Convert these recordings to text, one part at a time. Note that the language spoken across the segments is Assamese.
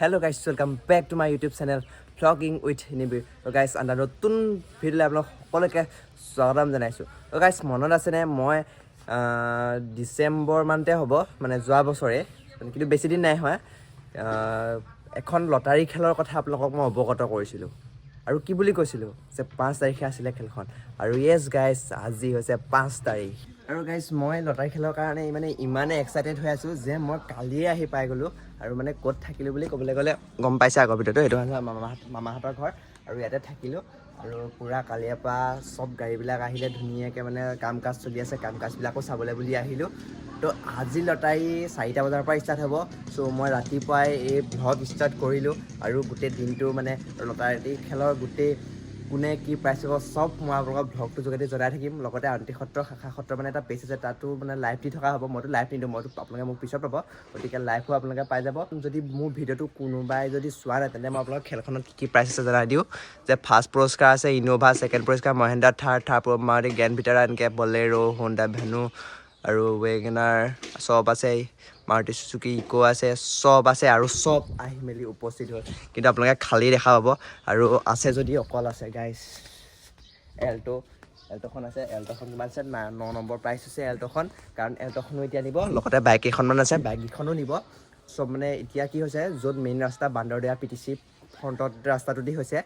Hello' guys welcome back to my YouTube channel vlogging with তো গাইছ এটা নতুন ভিডিঅ'লৈ আপোনালোক সকলোকে স্বাগতম জনাইছোঁ। তো গাইছ মনত আছেনে? মই ডিচেম্বৰ মানতে হ'ব মানে যোৱা বছৰে কিন্তু বেছি দিন নাই হোৱা। এখন লটাৰী খেলৰ কথা আপোনালোকক মই অৱগত কৰিছিলোঁ। আৰু কি বুলি কৈছিলোঁ? যে পাঁচ তাৰিখে আছিলে খেলখন। আৰু য়েছ গাইজ আজি হৈছে পাঁচ তাৰিখ। আৰু গাইজ মই লটাৰী খেলৰ কাৰণে মানে ইমানেই এক্সাইটেড হৈ আছোঁ যে মই কালিয়ে আহি পাই গ'লোঁ। আৰু মানে ক'ত থাকিলোঁ বুলি ক'বলৈ গ'লে গম পাইছে আগৰ ভিতৰতো এইটো হৈছে মামাহঁত মামাহঁতৰ ঘৰ। আৰু ইয়াতে থাকিলোঁ। আৰু পূৰা কালিৰ পৰা চব গাড়ীবিলাক আহিলে ধুনীয়াকৈ মানে কাম কাজ চলি আছে। কাম কাজবিলাকো চাবলৈ বুলি আহিলোঁ। তো আজি লটাৰী চাৰিটা বজাৰ পৰা ষ্টাৰ্ট হ'ব। চ' মই ৰাতিপুৱাই এই ভ্লগ ষ্টাৰ্ট কৰিলোঁ। আৰু গোটেই দিনটো মানে লটাৰী খেলৰ গোটেই কোনে কি প্ৰাইজ পাব চব মই আপোনালোকক ভ্লগটোৰ যোগেদি জনাই থাকিম। লগতে আউনীআটী সত্ৰ শাখা সত্ৰ মানে এটা পেজ আছে তাতো মানে লাইভ দি থকা হ'ব মইতো লাইভ নিদিওঁ মইতো আপোনালোকে মোক পিছত পাব। গতিকে লাইভো আপোনালোকে পাই যাব। যদি মোৰ ভিডিঅ'টো কোনোবাই যদি চোৱা নাই তেন্তে মই আপোনালোকক খেলখনত কি কি প্ৰাইজ আছে জনাই দিওঁ। যে ফাৰ্ষ্ট পুৰস্কাৰ আছে ইন'ভা ছেকেণ্ড পুৰস্কাৰ Mahindra Thar Thar Maruti Grand Vitara এনেকৈ বলেৰো হোণ্ডা ভেনু আৰু ৱেগনাৰ চব আছে। মাৰুতি চুচুকি ইক' আছে, চব আছে আৰু চব আহি মেলি উপস্থিত হ'ল। কিন্তু আপোনালোকে খালী দেখা পাব আৰু আছে যদি অকল আছে গাইজ এল্ট' এল্ট'খন আছে এল্ট'খন কিমান আছে? ন নম্বৰ প্ৰাইচ হৈছে এল্ট'খন কাৰণ এল্ট'খনো এতিয়া নিব, লগতে বাইক কেইখনমান আছে বাইক কেইখনো নিব। চব মানে এতিয়া কি হৈছে, য'ত মেইন ৰাস্তা বান্দৰদেয়া পি টি চি ফ্ৰণ্টত ৰাস্তাটো দি হৈছে।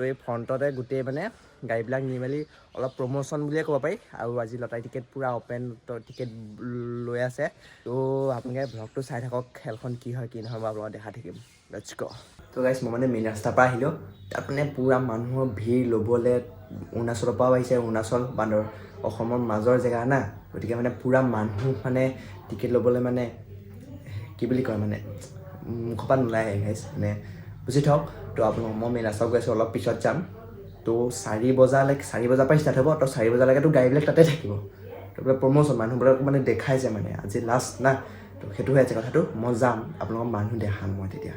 তো এই ফ্ৰণ্টতে গোটেই মানে গাড়ীবিলাক নি মেলি অলপ প্ৰমোশ্যন বুলিয়ে ক'ব পাৰি। আৰু আজি লটাৰী টিকেট পূৰা অ'পেন টিকেট লৈ আছে। তো আপোনালোকে ভ্লগটো চাই থাকক খেলখন কি হয় কি নহয় মই আপোনালোকক দেখাই থাকিম। গ' তো গাইছ মই মানে মেইন ৰাস্তাৰ পৰা আহিলোঁ। তাত মানে পূৰা মানুহৰ ভিৰ ল'বলৈ অৰুণাচলৰ পৰাও আহিছে অৰুণাচল বান্দৰ। অসমৰ মাজৰ জেগা না। গতিকে মানে পূৰা মানুহ মানে টিকেট ল'বলৈ মানে কি বুলি কয় মানে মুখৰ পৰা আহে গাইছ মানে বুজি থওক তো আপোনালোক মই মেইন গৈ আছোঁ অলপ পিছত যাম। তো চাৰি বজালৈকে চাৰি বজাৰ পৰা ষ্টাৰ্ট হ'ব তো চাৰি বজালৈকেতো গাড়ীবিলাক তাতে থাকিব। তো বোলে প্ৰমোশ্যন মানুহবিলাক মানে দেখাইছে মানে আজি লাষ্ট না। তো সেইটো হৈ আছে কথাটো মই যাম আপোনালোকক মানুহ দেখাম মই তেতিয়া।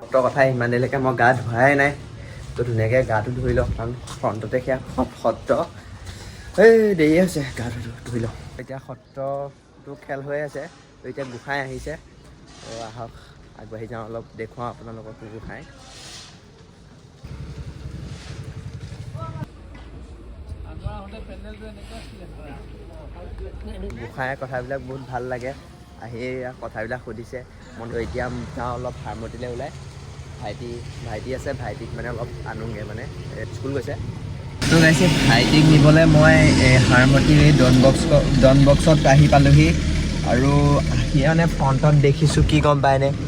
সত্ৰৰ কথা ইমান দেৰিলৈকে মই গা ধোৱাই নাই। তো ধুনীয়াকৈ গাটো ধুই লওঁ কাৰণ ফ্ৰণ্টতে সেয়া সত- সত্ৰ। এই দেৰি হৈছে গাটো ধু- ধুই লওঁ। এতিয়া সত্ৰটো খেল হৈ আছে তো এতিয়া গোসাঁই আহিছে। তো আহক। আগবাঢ়ি যাওঁ অলপ দেখুৱাওঁ আপোনালোকক গোসাঁই গোসাঁইৰ কথাবিলাক বহুত ভাল লাগে আহি কথাবিলাক সুধিছে। মইতো এতিয়া যাওঁ অলপ ফাৰ্মতিলৈ ওলাই। ভাইটি ভাইটি আছে ভাইটিক মানে অলপ আনোগৈ মানে স্কুল গৈছে। ভাইটিক নিবলৈ মই হাৰমতি ডন বক্স ডন বক্সত আহি পালোহি। আৰু আহি মানে ফ্ৰণ্টত দেখিছোঁ কি গম পায়নে এই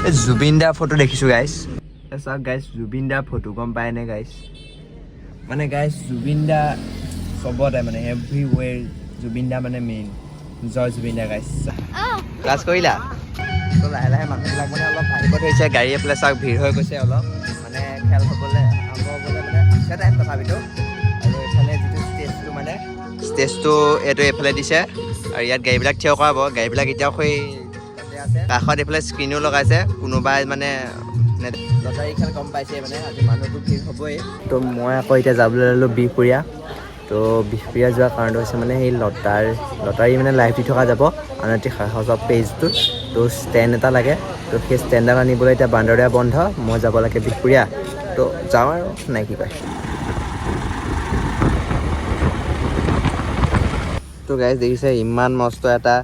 জুবিন দাৰ ফটো দেখিছোঁ গাইছ চাওক গাইছ জুবিন দাৰ ফটো গম পায়নে গাইছ মানে গাইছ জুবিন দা চবতে মানে এভৰিৱেৰ জুবিন দা মানে মেইন জয় জুবিন দা গাইছ ক্লাছ কৰিলা? লাহে লাহে মানুহবিলাক মানে অলপ ভাবিব ধৰিছে গাড়ী এফালে চাওক ভিৰ হৈ গৈছে অলপ। মানে খেল হ'বলৈ আৰম্ভ হ'বলৈ মানে টাইম তথাপিতো। আৰু এইফালে যিটো ষ্টেজটো মানে ষ্টেজটো এইটো এইফালে দিছে। আৰু ইয়াত গাড়ীবিলাক থিয় কৰাব। গাড়ীবিলাক এতিয়াও সেই কাষত এইফালে স্ক্ৰীণো লগাইছে কোনোবাই মানে লটাৰী খেল গম পাইছে মানে আজি মানুহটো ভিৰ হ'বই। তো মই আকৌ এতিয়া যাবলৈ ল'লোঁ বিহপুৰীয়া। তো বিহপুৰীয়া যোৱাৰ কাৰণটো হৈছে মানে সেই লটাৰ লটাৰী মানে লাইভ দি থকা যাব আনহাতে সাহসৰ পেজটোত তো ষ্টেণ্ড এটা লাগে। তো সেই ষ্টেণ্ডডাল আনিবলৈ এতিয়া বান্দৰদীয়া বন্ধ মই যাব লাগে বিহপুৰীয়া। তো যাওঁ আৰু নাই কি কয় তো গাইজ দেখিছে ইমান মস্ত এটা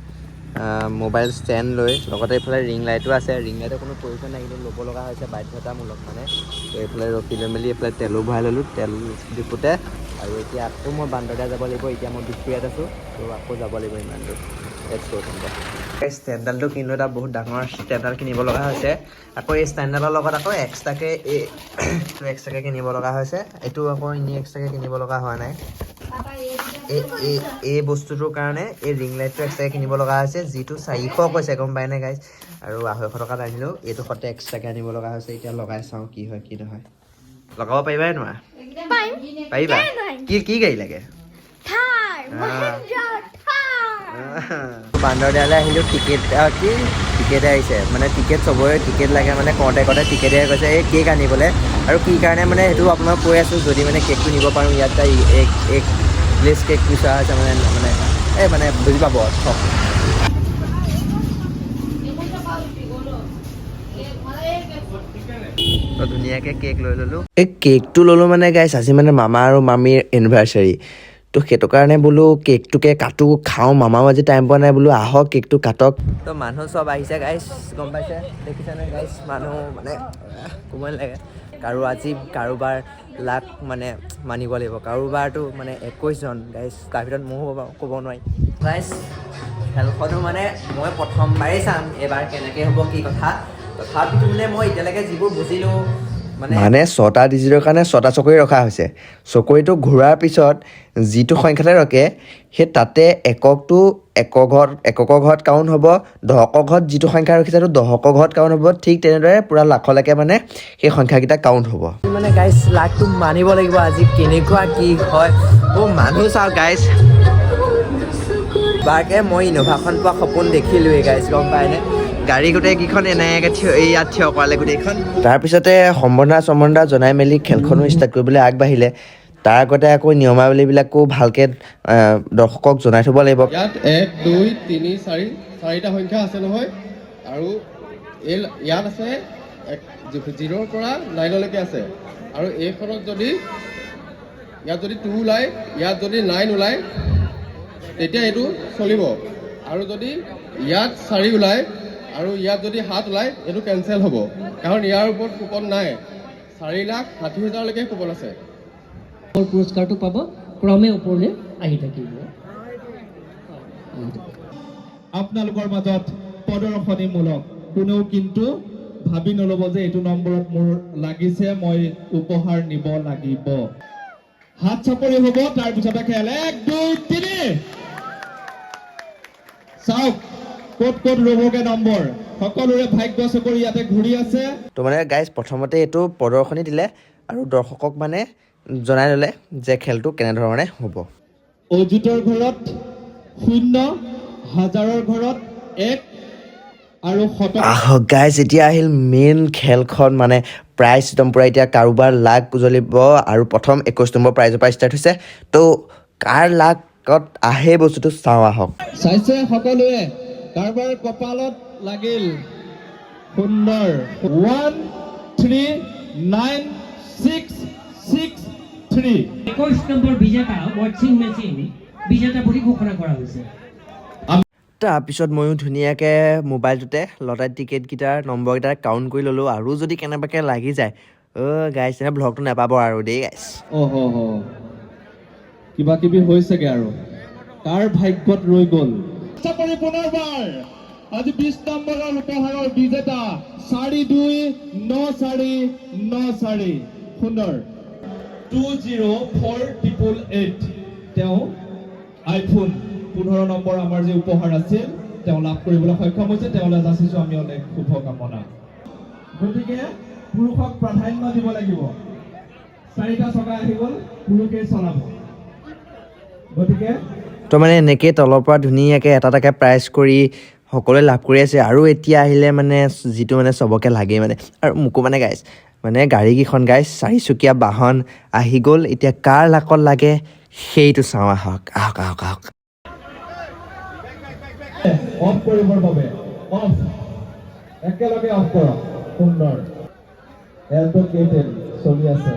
মোবাইল ষ্টেণ্ড লৈ, লগতে এইফালে ৰিং লাইটো আছে। ৰিং লাইটৰ কোনো প্ৰয়োজন নাই, কিন্তু ল'ব লগা হৈছে বাধ্যতামূলক মানে। তো এইফালে ৰখি লৈ মেলি এইফালে তেলো ভৰাই ল'লোঁ, তেল ডিপুতে আৰু এতিয়া আকৌ মই বান্দৰদা যাব লাগিব, এতিয়া মই বিহপুৰীয়াত আছোঁ, তো আকৌ যাব লাগিব ইমান দূৰ লেটছ ষ্টেণ্ডডালটো কিনিলোঁ এটা বহুত ডাঙৰ ষ্টেণ্ডডাল কিনিব লগা হৈছে। আকৌ এই ষ্টেণ্ডডালৰ লগত আকৌ এক্সট্ৰাকৈ এই এইটো এক্সট্ৰাকৈ কিনিব লগা হৈছে। এইটো আকৌ এনেই এক্সট্ৰাকৈ কিনিব লগা হোৱা নাই। এই এই এই বস্তুটোৰ কাৰণে এই ৰিং লাইটটো এক্সট্ৰাকৈ কিনিব লগা হৈছে যিটো চাৰিশ কৈছে গম পাই নে গাইজ আৰু আঢ়ৈশ টকাত আনিলোঁ। এইটো সতে এক্সট্ৰাকৈ আনিব লগা হৈছে। এতিয়া লগাই চাওঁ কি হয় কি নহয়। লগাব পাৰিবাই নোৱাৰা? পাৰিবা? কি কি গাড়ী লাগে? মহেন্দ্ৰ আহিলোঁ টিকেট কি? টিকেটে আহিছে। মানে টিকেট চবৰে টিকেট লাগে মানে কওঁতে কওঁতে টিকেটে কৈছে এই কেক আনিবলৈ। আৰু কি কাৰণে মানে সেইটো আপোনাক কৈ আছোঁ, যদি মানে কেকটো নিব পাৰোঁ, ইয়াত এক এক গ্লেছ কেক বিচৰা হৈছে মানে মানে এই মানে বুজি পাব তো ধুনীয়াকৈ কেক লৈ ল'লোঁ। এই কেকটো ল'লোঁ মানে গাইছ আজি মানে মামা আৰু মামীৰ এনিভাৰ্চাৰী তো সেইটো কাৰণে বোলো কেকটোকে কাটো খাওঁ। মামাও আজি টাইম পোৱা নাই বোলো আহক কেকটো কাটক। তো মানুহ চব আহিছে গাইছ গম পাইছে? দেখিছেনে গাইছ মানুহ মানে ক'ব নালাগে কাৰো আজি কাৰোবাৰ লাক মানে মানিব লাগিব। কাৰোবাৰটো মানে একৈছজন গাইছ তাৰ ভিতৰত ময়ো হ'ব ক'ব নোৱাৰি। গাইছ খেলখনো মানে মই প্ৰথমবাৰেই চাম এইবাৰ কেনেকৈ হ'ব কি কথা। তথাপিতো মানে মই এতিয়ালৈকে যিবোৰ বুজিলোঁ মানে ছটা ডিজিটৰ কাৰণে ছটা চকৰি ৰখা হৈছে। চকৰিটো ঘূৰাৰ পিছত যিটো সংখ্যাতে ৰখে সেই তাতে এককটো একক ঘৰত এককৰ ঘৰত কাউণ্ট হ'ব দহকৰ ঘৰত যিটো সংখ্যা ৰখিছে সেইটো দহকৰ ঘৰত কাউণ্ট হ'ব ঠিক তেনেদৰে পূৰা লাখলৈকে মানে সেই সংখ্যাকেইটা কাউণ্ট হ'ব। মানে গাইছ লাখটো মানিব লাগিব আজি কেনেকুৱা কি হয়। অ' মানুহ চাওক গাইছ বাৰকে মই ইন'ভাখন পোৱা সপোন দেখিলোঁৱেই গাইছ গম পায়নে গাড়ী গোটেইকেইখন এনেকৈ থিয় এই ইয়াত থিয় কৰালে গোটেইখন তাৰপিছতে সম্বৰ্ধনা চম্বৰ্ধনা জনাই মেলি খেলখনো ষ্টাৰ্ট কৰিবলৈ আগবাঢ়িলে। তাৰ আগতে আকৌ নিয়মাৱলীবিলাকো ভালকৈ দৰ্শকক জনাই থ'ব লাগিব। ইয়াত এক দুই তিনি চাৰি চাৰিটা সংখ্যা আছে নহয়। আৰু এই ইয়াত আছে এক জিৰ'ৰ পৰা নাইনলৈকে আছে। আৰু এইখনত যদি ইয়াত যদি টু ওলায় ইয়াত যদি নাইন ওলায় তেতিয়া এইটো চলিব। আৰু যদি ইয়াত চাৰি ওলায় আৰু ইয়াত যদি সাত ওলায় এইটো কেঞ্চেল হ'ব। কাৰণ ইয়াৰ ওপৰত কুপন নাই। চাৰি লাখ ষাঠি হাজাৰলৈকে কুপন আছে। পুৰস্কাৰটো পাব ক্ৰমে ওপৰলৈ আহি থাকিব। আপোনালোকৰ মাজত প্ৰদৰ্শনীমূলক কোনেও কিন্তু ভাবি নল'ব যে এইটো নম্বৰত মোৰ লাগিছে মই উপহাৰ নিব লাগিব। হাত চাপৰি হ'ব তাৰপিছতে খেল। এক দুই তিনি। চাওক। ক'ত ক'ত ৰ'বগে নম্বৰ? সকলোৰে ভাগ্য চকৰি ইয়াতে ঘূৰি আছে। তো মানে গাইজ প্ৰথমতে এইটো প্ৰদৰ্শনী দিলে আৰু দৰ্শকক মানে জনাই ল'লে যে খেলটো কেনেধৰণে হ'ব। অজিতৰ ঘৰত শূন্য হাজাৰৰ ঘৰত এক আৰু আহক গাইজ এতিয়া আহিল মেইন খেলখন মানে প্ৰাইজ চিষ্টেম পূৰা এতিয়া কাৰোবাৰ লাক জ্বলিব আৰু প্ৰথম একৈছ নম্বৰ প্ৰাইজৰ পৰা ষ্টাৰ্ট হৈছে। তো কাৰ লাকত আহে বস্তুটো চাওঁ আহক। চাইছে সকলোৱে। কাৰোবাৰ কপালত লাগিল। সুন্দৰ। One three nine six six three একৈছ নম্বৰ বিজেতা ৱাচিং মেচিন বিজেতা বুলি ঘোষণা কৰা হৈছে। তাৰপিছত ময়ো ধুনীয়াকৈ মোবাইলটোতে লটাৰী টিকেটকেইটাৰ নম্বৰকেইটা কাউণ্ট কৰি ল'লোঁ। আৰু যদি কেনেবাকৈ লাগি যায় অ' গাইছ তেনে ভ্লগটো নাপাব আৰু দেই গাইছ অহ হ কিবা কিবি হৈছেগে আৰু। কাৰ ভাগ্যত ৰৈ গ'ল? চাকৰি পুনৰবাৰ আজি বিশ নম্বৰৰ উপহাৰৰ বিজেতা চাৰি দুই, ন চাৰি ন চাৰি সুন্দৰ two zero' four triple eight. তেওঁ আইফোন পোন্ধৰ নম্বৰ আমাৰ যি উপহাৰ আছিল, তেওঁ লাভ কৰিবলৈ সক্ষম হৈছে, তেওঁলৈ যাচিছোঁ আমি অনেক শুভকামনা। গতিকে পুৰুষক প্ৰাধান্য দিব লাগিব। চাৰিটা চকা আহি গ'ল পুৰুষেই চলাব। গতিকে তো মানে এনেকৈ তলৰ পৰা ধুনীয়াকৈ এটা এটাকৈ প্ৰাইজ কৰি সকলোৱে লাভ কৰি আছে। আৰু এতিয়া আহিলে মানে যিটো মানে চবকে লাগে মানে। আৰু মোকো মানে গাইছ মানে গাড়ীকেইখন গাইছ চাৰিচকীয়া বাহন আহি গ'ল। এতিয়া কাৰ লাকত লাগে সেইটো চাওঁ। আহক আহক আহক আহক। চলি আছে।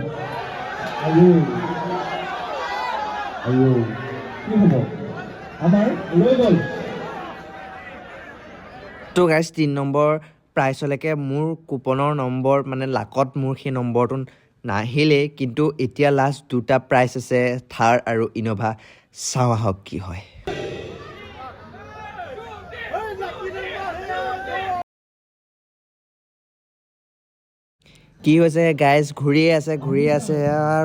তো গাইছ তিনি নম্বৰ প্ৰাইচলৈকে মোৰ কুপনৰ নম্বৰ মানে লাকত মোৰ সেই নম্বৰটো নাহিলেই কিন্তু এতিয়া লাষ্ট দুটা প্ৰাইচ আছে থাৰ আৰু ইন'ভা চাওঁ আহক কি হয়। কি হৈছে গাইজ ঘূৰিয়ে আছে ঘূৰিয়ে আছে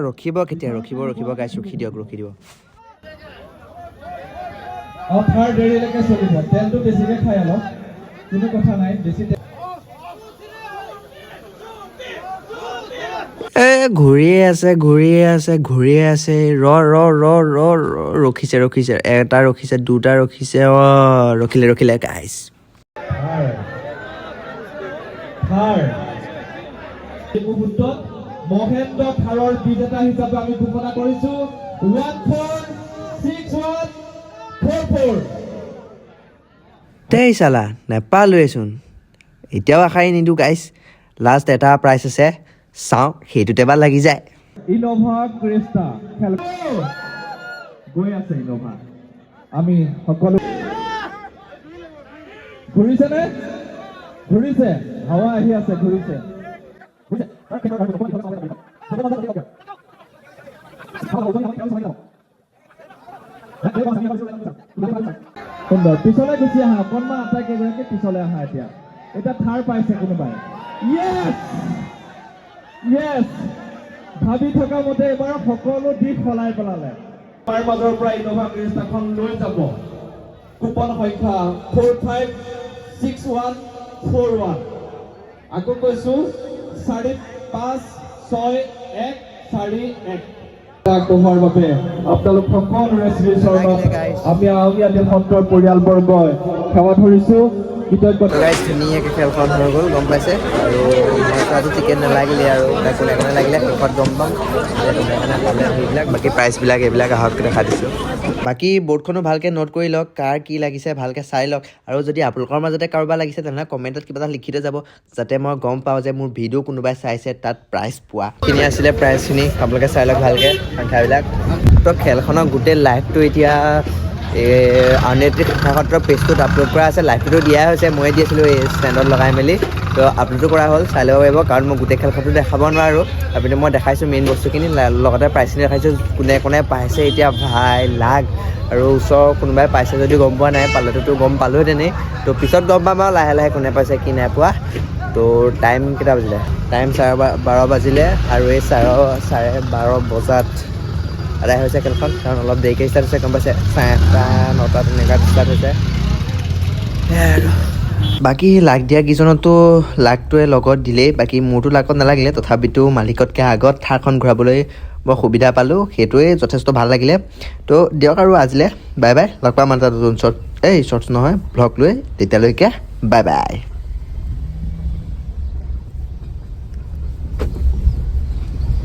ৰখিব কেতিয়া? ৰখিব ৰখিব গাইজ ৰখি দিয়ক ৰখি দিয়ক। অফাৰ দেৰিলৈকে চলিব। তেলটো বেছিকৈ খাই অলপ। কোনো কথা নাই বেছি এ ঘূৰিয়ে আছে ঘূৰিয়ে আছে ঘূৰিয়ে আছে। ৰ ৰ ৰ ৰ ৰখিছে ৰখিছে। এটা ৰখিছে দুটা ৰখিছে। অঁ ৰখিলে ৰখিলে মুহূৰ্তত মহেন্দ্ৰ থাৰৰ বিজেতা হিচাপে আমি ঘোষণা কৰিছো। ওৱান ফ'ৰ ছিক্স ওৱান দেই চালা নেপালোৱেচোন এতিয়াও আশাই নিদিওঁ গাইজ লাষ্ট এটা প্ৰাইজ আছে। চাওঁ সেইটোতে বা লাগি যায়। ইন'ভা ক্ৰেষ্টা গৈ আছে ইন'ভা। আমি সকলো ঘূৰিছেনে ঘূৰিছে। হাৱা আহি আছে ঘূৰিছে। সুন্দৰ। পিছলৈ গুচি আহা অকণমান আটাইকেইগৰাকী পিছলৈ আহা এতিয়া? এতিয়া থাৰ পাইছে কোনোবাই। ভাবি থকা মতে এইবাৰ সকলো দিশ সলাই পেলালে। তাৰ মাজৰ পৰা ইন'ভা ক্ৰিষ্টাখন লৈ যাব। কুপন সংখ্যা four five six one four one আকৌ কৈছো চাৰি পাঁচ ছয় এক চাৰি এক। আগবঢ়োৱাৰ বাবে আপোনালোক সকলোৰে শ্ৰী চৰণত আমি সত্ৰৰ পৰিয়ালবৰ্গই সেৱা ধৰিছো। গাইজ ধুনীয়াকৈ খেলখন হৈ গ'ল, গম পাইছে? আৰু আজি টিকেট নালাগিলে আৰু তাই কোনে কোনে শেষত গম পাম। সেইবিলাক বাকী প্ৰাইচবিলাক এইবিলাক আহক, দেখা দিছোঁ। বাকী বৰ্ডখনো ভালকৈ নোট কৰি লওক, কাৰ কি লাগিছে ভালকৈ চাই লওক। আৰু যদি আপোনালোকৰ মাজতে কাৰোবাৰ লাগিছে, তেনেহ'লে কমেণ্টত কিবা এটা লিখি থৈ যাব, যাতে মই গম পাওঁ যে মোৰ ভিডিঅ' কোনোবাই চাইছে, তাত প্ৰাইজ পোৱা। খিনি আছিলে প্ৰাইজখিনি আপোনালোকে চাই লওক ভালকৈ সংখ্যাবিলাক। তো খেলখনৰ গোটেই লাইভটো এতিয়া আউনেট্ৰি শিক্ষাসত্ৰৰ পেজটোত আপলোড কৰা আছে লাইভটোতো দিয়াই হৈছে ময়ে দি আছিলোঁ এই ষ্টেণ্ডত লগাই মেলি। তো আপলোডো কৰা হ'ল চাই ল'ব পাৰিব কাৰণ মই গোটেই খেলখনটো দেখাব নোৱাৰোঁ। আপুনি মই দেখাইছোঁ মেইন বস্তুখিনি লগতে প্ৰাইচখিনি দেখাইছোঁ কোনে কোনে পাইছে এতিয়া ভাই লাগ আৰু ওচৰৰ কোনোবাই পাইছে যদি গম পোৱা নাই পালেটোতো গম পালোহেঁতেনেই। তো পিছত গম পাম আৰু লাহে লাহে কোনে পাইছে কি নাই পোৱা। তো টাইম কেইটা বাজিলে? টাইম চাৰে বা- বাৰ বাজিলে আৰু এই চাৰে চাৰে বাৰ বজাত আদায় হৈছে খেলখন, কাৰণ অলপ দেৰিকৈ ষ্টাৰ্ট হৈছে, গম পাইছে? চাৰে নটা তেনেকুৱাত ষ্টাৰ্ট হৈছে। বাকী লাগ দিয়া কেইজনতো লাকটোৱে লগত দিলেই, বাকী মোৰতো লাকত নালাগিলে, তথাপিতো মালিকতকৈ আগত থাৰখন ঘূৰাবলৈ বৰ সুবিধা পালোঁ সেইটোৱে যথেষ্ট ভালো লাগিলে। তো দিয়ক আৰু আজিলৈ, বাই বাই, লগ পাম এটা নতুন শ্বৰ্ট এই শ্বৰ্টছ নহয় ভ্লগ লৈ, তেতিয়ালৈকে, বাই বাই।